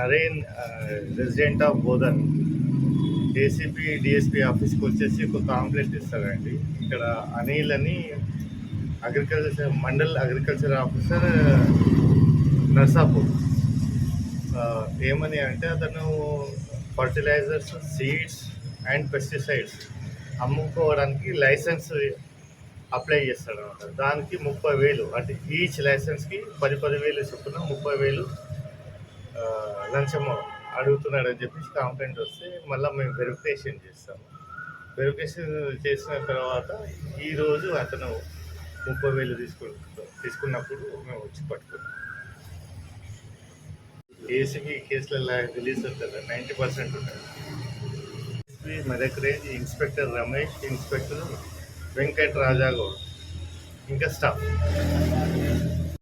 Naren resident of Bodhan ACP DSP ఆఫీస్కి వచ్చేసి ఒక కాంప్లైంట్ ఇస్తారండి. ఇక్కడ అనిల్ అని agriculture mandal agriculture officer Narsapur. ఏమని అంటే అతను ఫర్టిలైజర్స్ సీడ్స్ అండ్ పెస్టిసైడ్స్ అమ్ముకోవడానికి లైసెన్స్ అప్లై చేస్తాడు అనమాట దానికి ముప్పై వేలు అంటే ఈచ్ లైసెన్స్కి పది పది వేలు చొప్పున ముప్పై వేలు లంచం అడుగుతున్నాడని చెప్పేసి కంప్లైంట్ వస్తే మళ్ళీ మేము వెరిఫికేషన్ చేస్తాము. వెరిఫికేషన్ చేసిన తర్వాత ఈరోజు అతను ముప్పై వేలు తీసుకు తీసుకున్నప్పుడు మేము వచ్చి పట్టుకున్నాం. ఏసీబీ కేసులలో రిలీజ్ ఉంటుంది నైంటీ పర్సెంట్ ఉంటుంది SP Medak range inspector Ramesh inspector Venkat Rajagoud ఇంకా స్టాఫ్